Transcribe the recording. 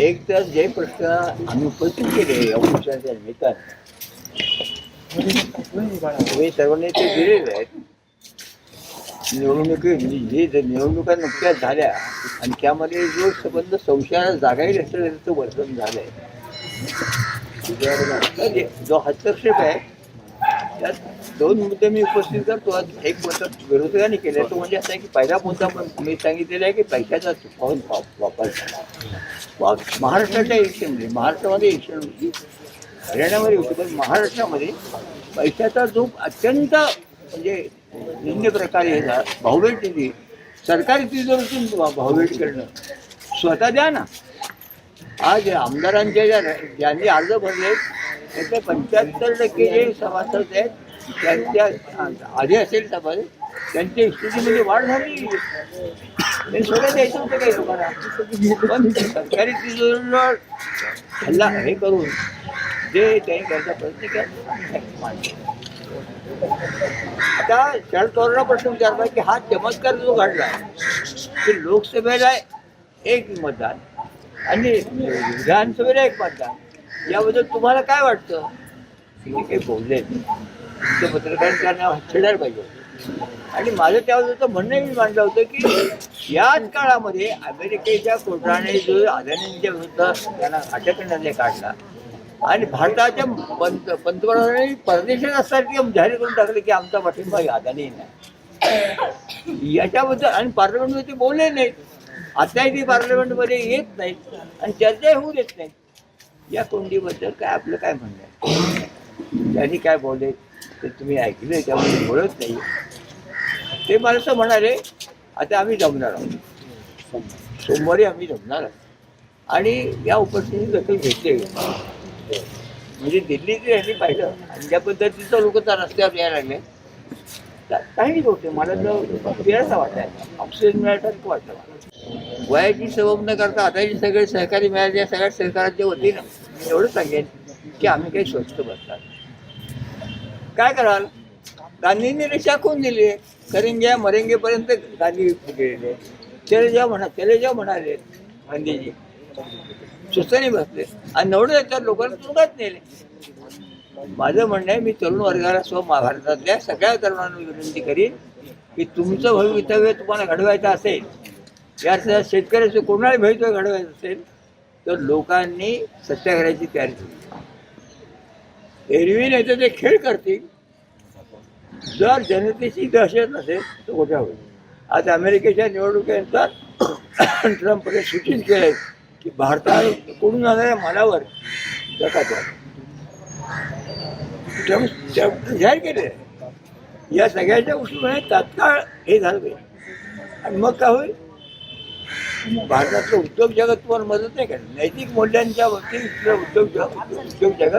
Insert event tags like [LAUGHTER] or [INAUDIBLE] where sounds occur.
एक तर जे प्रश्न आम्ही उपस्थित केले या उपचाराच्या निमित्तानं तुम्ही सर्वांनी ते दिलेले आहेत. निवडणुकी जे निवडणुका नुकत्याच झाल्या आणि त्यामध्ये जो संबंध संशयाला जागाही नसेल त्याचं वर्तन झालं आहे जो हस्तक्षेप आहे त्यात दोन मुद्दे मी उपस्थित करतो. आज एक मुद्दा विरोधकांनी केला तो म्हणजे असा आहे की पहिला मुद्दा पण मी सांगितलेला आहे की पैशाचा चुकावून वापर करा. वा- महाराष्ट्राच्या इलेक्शनमध्ये महाराष्ट्रामध्ये इलेक्शन होती. हरियाणामध्ये होती पण महाराष्ट्रामध्ये पैशाचा जो अत्यंत म्हणजे निम्न प्रकारे हे भावभेट दिली सरकारी तिजोरीतून भा- भावभेट करणं स्वतः द्या ना. आज आमदारांच्या ज्या ज्यांनी अर्ज भरले त्याचे पंच्याहत्तर टक्के जे सभासद आहेत त्यांच्या आधी असेल तपास त्यांच्या स्थितीमध्ये म्हणजे वाढ झाली. सगळं द्यायचं होतं काही लोकांना. पण सरकारी हल्ला हे करून जे त्यांनी करायचा प्रयत्न केला आता शरद पवारांना प्रश्न विचारला की हा चमत्कार जो घडला की लोकसभेला एक मतदान आणि विधानसभेला एक मतदान याबद्दल तुम्हाला काय वाटतं? काही बोलले ते पत्रकारांना छेडायला पाहिजे होतं. आणि माझं त्याबद्दलचं म्हणणं मी मांडलं होतं की याच काळामध्ये अमेरिकेच्या कोर्टाने जो अदानींच्या विरुद्ध त्यांना अटक निर्णय काढला आणि भारताच्या पंत पंतप्रधानांनी परदेशात असताना जाहीर करून टाकले की आमचा पाठिंबा अदानी नाही. याच्याबद्दल आणि पार्लमेंटमध्ये ते बोलले नाहीत. आताही ते पार्लमेंटमध्ये येत नाहीत आणि चर्चाही होऊ देत नाहीत. या कोंडीबद्दल काय आपलं काय म्हणणं आहे? त्यांनी काय बोलले? ते तुम्ही ऐकले त्यामध्ये बोलत नाही ते मला असं म्हणाले आता आम्ही जमणार आहोत. सोमवारी आम्ही जमणार आहोत. आणि या उपस्थिती दखल घेतली म्हणजे दिल्लीत यांनी पाहिलं आणि ज्या पद्धतीचं लोक त्या रस्त्यावर यायला लागले काही होते मला तर फिरायचा वाटायला ऑक्सिजन मिळाल्यासारखं वाटलं वयाची सबब न करता आता सगळे सहकारी मिळाले या सगळ्या सहकाराच्या वतीनं मी एवढं सांगेन की आम्ही काही स्वस्त बसतात काय कराल? गांधींनी रेषा कोण दिली. करेंगे मरेंगेपर्यंत गांधी गेलेले. चले जा म्हणा चले जा म्हणाले गांधीजी. सुस्तानी बसले. आणि नवढे तर लोकांना तुरुंगात नेले. माझं म्हणणं आहे मी तरुण वर्गाला स्व महाभारतातल्या सगळ्या तरुणांना विनंती करीन की तुमचं भवितव्य तुम्हाला घडवायचं असेल या शेतकऱ्याचं कोणाला भवितव्य घडवायचं असेल तर लोकांनी सत्याग्रहाची तयारी केली एरवी नाही तर ते खेळ करतील. जर जनतेची दहशत नसेल तर कुठे होईल. आज अमेरिकेच्या निवडणुकीनंतर [COUGHS] ट्रम्पने सूचित केलंय की भारताकडून आलेल्या मालावर जकात ट्रम्प जाहीर केले या सगळ्याच्या गोष्टीमुळे तात्काळ हे झालं पाहिजे. आणि मग काय होईल? भारतातलं उद्योग जगत तुम्हाला मदत नाही करत नैतिक मूल्यांच्या बाबतीत उद्योग जग उद्योग जगत